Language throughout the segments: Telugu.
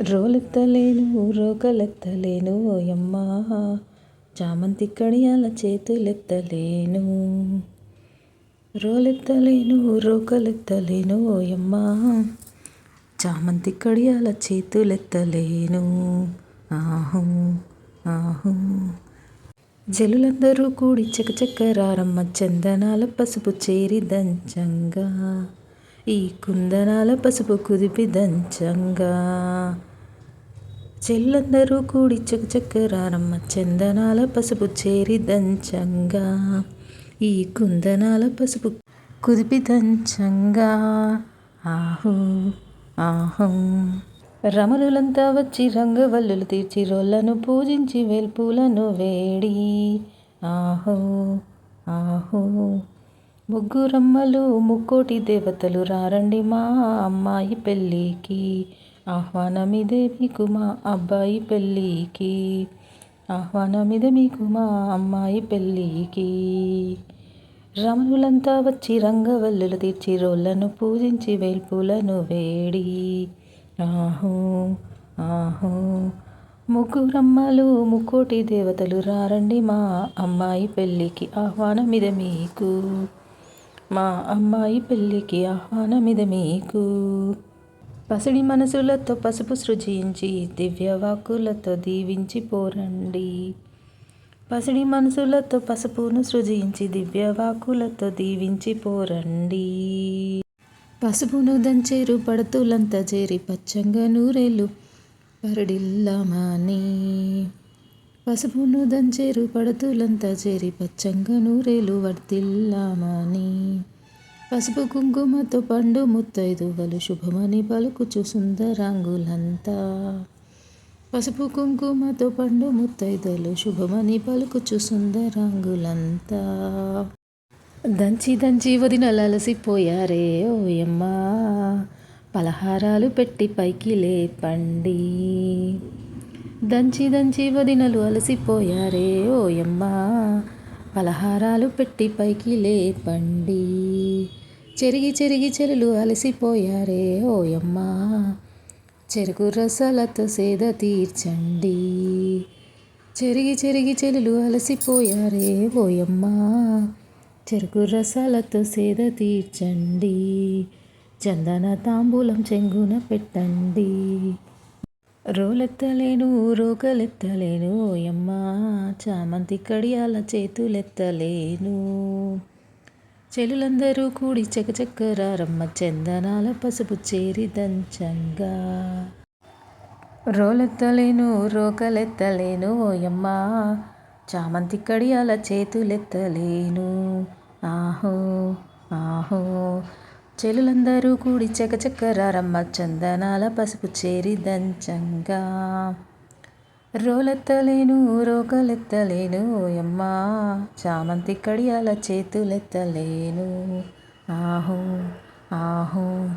రోలెత్తలేను రోకలెత్తలేను ఓయమ్మా. చామంతి కడియాల చేతులెత్తలేను. రోలెత్తలేను రోకలెత్తలేను ఓయమ్మా. చామంతి కడియాల చేతులెత్తలేను. ఆహు ఆహు. జలులందరూ కూడి చకచక్కరారమ్మ చందనాల పసుపు చేరి దంచంగా. ఈ కుందనాల పసుపు కుదిపి దంచంగా. చెల్లందరూ కూడి చకచక్కరారమ్మ చందనాల పసుపు చేరి దంచంగా ఈ కుందనాల పసుపు కుదిపి దంచంగా. ఆహు ఆహో. రమణులంతా వచ్చి రంగవల్లులు తీర్చి రొల్లను పూజించి వెల్పులను వేడి. ఆహో ఆహో. ముగ్గురమ్మలు ముక్కోటి దేవతలు రారండి మా అమ్మాయి పెళ్ళికి. ఆహ్వానమిదే మీకు మా అబ్బాయి పెళ్ళికి? ఆహ్వానమిదే మీకు మా అమ్మాయి పెళ్ళికి? రమణులంతా వచ్చి రంగవల్లులు తీర్చి రోళ్ళను పూజించి వేల్పూలను వేడి. ఆహో ఆహో. ముగ్గురమ్మలు ముక్కోటి దేవతలు రారండి మా అమ్మాయి పెళ్ళికి ఆహ్వానమిద మీకు. మా అమ్మాయి పెళ్ళికి ఆహ్వానమిద మీకు. పసిడి మనసులతో పసుపు సృజించి దివ్యవాకులతో దీవించి పోరండి. పసిడి మనసులతో పసుపును సృజించి దివ్యవాకులతో దీవించి పోరండి. పసుపును దంచేరు పడతులంతా చేరి పచ్చంగా నూరేళ్ళు పరడిల్లమాని పసుపును దంచేరు పడతులంతా చేరి పచ్చంగా నూరేలు వర్తిల్లామని పసుపు కుంకుమతో పండు ముత్తైదువలు శుభమని పలుకుచు సుందరాంగులంతా. పసుపు కుంకుమతో పండు ముత్తైదలు శుభమని పలుకుచు సుందరాంగులంతా. దంచి దంచి వదినలు అలసిపోయారే ఓయమ్మా పలహారాలు పెట్టి పైకి లేపండి. దంచి దంచి వదినలు అలసిపోయారే ఓయమ్మా పలహారాలు పెట్టి పైకి లేపండి. చెరిగి చెరిగి చెరులు అలసిపోయారే ఓయమ్మా. చెరుకు రసాలతో సేద తీర్చండి. చెరిగి చెరిగి చెలులు అలసిపోయారే ఓయమ్మా. చెరుకు రసాలతో సేద తీర్చండి. చందన తాంబూలం చెంగున పెట్టండి. రోలెత్తలేను రోకలెత్తలేను ఓయమ్మ. చామంతి కడియాల చేతులెత్తలేను. చెలులందరూ కూడి చకచక్కరారమ్మ చందనాల పసుపు చేరి దంచంగా. రోలెత్తలేను రోకలెత్తలేను ఓయమ్మ. చామంతి కడియాల చేతులెత్తలేను. ఆహో ఆహో. చెలులందరూ కూడి చకచక్కరారమ్మ చందనాల పసుపు చేరి దంచంగా. రోలెత్తలేను రోకలెత్తలేను అమ్మా. చామంతి కడియాల చేతులెత్తలేను. ఆహో ఆహో.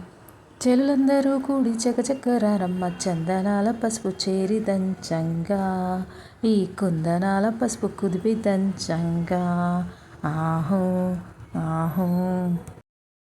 చెల్లందరూ కూడి చకచక్కరారమ్మ చందనాల పసుపు చేరి దంచంగా. ఈ కుందనాల పసుపు కుదిపి దంచంగా. ఆహో ఆహో.